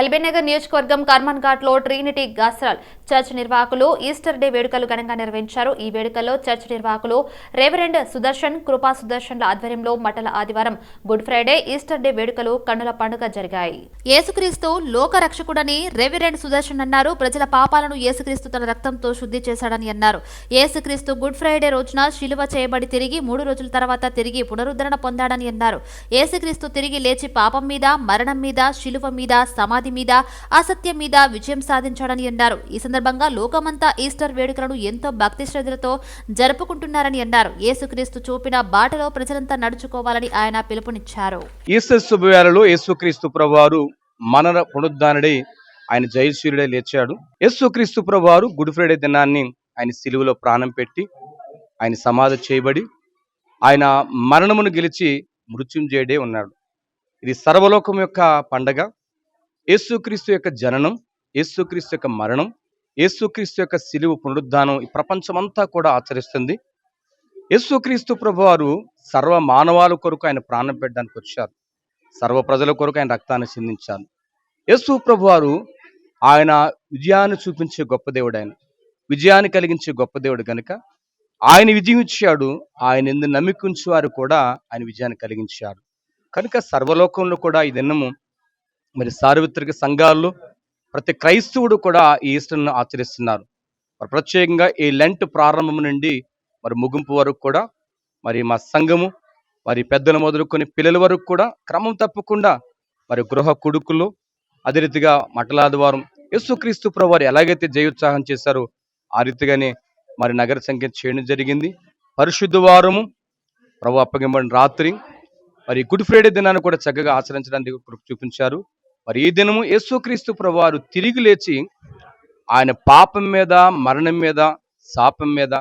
ఎల్బీనగర్ నియోజకవర్గం కర్మన్ ఘాట్లో ట్రినిటీ గాస్ట్రల్ చర్చ్ నిర్వాహకులు ఈస్టర్ డే వేడుకలు ఘనంగా నిర్వహించారు. ఈ వేడుకల్లో చర్చ్ నిర్వాహకులు రెవరెండ్ సుదర్శన్ కృపా సుదర్శన్ల ఆధ్వర్యంలో మటల ఆదివారం గుడ్ ఫ్రైడే ఈస్టర్ డే వేడుకలు కన్నుల పండుగ జరిగాయి. యేసుక్రీస్తు లోక రక్షకుడని రెవరెండ్ సుదర్శన్ అన్నారు. ప్రజల పాపాలను యేసుక్రీస్తు తన రక్తంతో శుద్ధి చేశాడని అన్నారు. యేసుక్రీస్తు గుడ్ ఫ్రైడే రోజున శిలువ చేయబడి తిరిగి మూడు రోజుల తర్వాత తిరిగి పునరుద్ధరణ పొందాడని అన్నారు. యేసుక్రీస్తు తిరిగి లేచి పాపం మీద మరణం మీద శిలువ మీద సమాధి మీద అసత్యం మీద విజయం సాధించాడని అన్నారు. ఈ సందర్భంగా లోకమంతా ఈస్టర్ వేడుకలను ఎంతో భక్తి శ్రద్ధలతో జరుపుకుంటున్నారని అన్నారు. యేసుక్రీస్తు చూపిన బాటలో ప్రజలంతా నడుచుకోవాలని ఆయన పిలుపునిచ్చారు. ఈస్టర్ శుభవేళలో యేసుక్రీస్తు ప్రభువారు మన పునరుద్ధానుడై ఆయన జయశీలుడై లేచాడు. యేసుక్రీస్తు ప్రభువారు గుడ్ ఫ్రైడే దినాన్ని ఆయన సిలువలో ప్రాణం పెట్టి ఆయన సమాధి చేయబడి ఆయన మరణమును గెలిచి మృత్యుంజయుడే ఉన్నాడు. ఇది సర్వలోకం యొక్క పండగ. యేసుక్రీస్తు యొక్క జననం యేసుక్రీస్తు యొక్క మరణం యేసుక్రీస్తు యొక్క సిలువు పునరుద్ధానం ఈ ప్రపంచమంతా కూడా ఆచరిస్తుంది. యేసుక్రీస్తు ప్రభువారు సర్వ మానవాల కొరకు ఆయన ప్రాణం పెట్టడానికి వచ్చారు. సర్వ ప్రజల కొరకు ఆయన రక్తాన్ని చిందించారు. యేసు ప్రభువారు ఆయన విజయాన్ని చూపించే గొప్ప దేవుడు ఆయన. విజయాన్ని కలిగించే గొప్ప దేవుడు కనుక ఆయన విజయం ఇచ్చాడు ఆయన ఎందు నమ్మికుంచి వారు కూడా ఆయన విజయాన్ని కలిగించారు. కనుక సర్వలోకంలో కూడా ఈ దినము మరి సార్వత్రిక సంఘాల్లో ప్రతి క్రైస్తవుడు కూడా ఈ ఈస్టర్ను ఆచరిస్తున్నారు. మరి ప్రత్యేకంగా ఈ లెంట్ ప్రారంభం నుండి మరి ముగింపు వరకు కూడా మరి మా సంఘము మరి పెద్దలు మొదలుకొని పిల్లల వరకు కూడా క్రమం తప్పకుండా మరి గృహ కొడుకులు అదే రీతిగా మటలాదివారం యేసుక్రీస్తు ప్రభు వారు ఎలాగైతే జయోత్సాహం చేశారో ఆ రీతిగానే మరి నగర సంఖ్య చేయడం జరిగింది. పరిశుద్ధ వారము ప్రభు అప్పగింపడిన రాత్రి మరి గుడ్ ఫ్రైడే దినాన్ని కూడా చక్కగా ఆచరించడానికి కృప చూపించారు. మరి ఈ దినము యేసుక్రీస్తు ప్రభువారు తిరిగి లేచి ఆయన పాపం మీద మరణం మీద శాపం మీద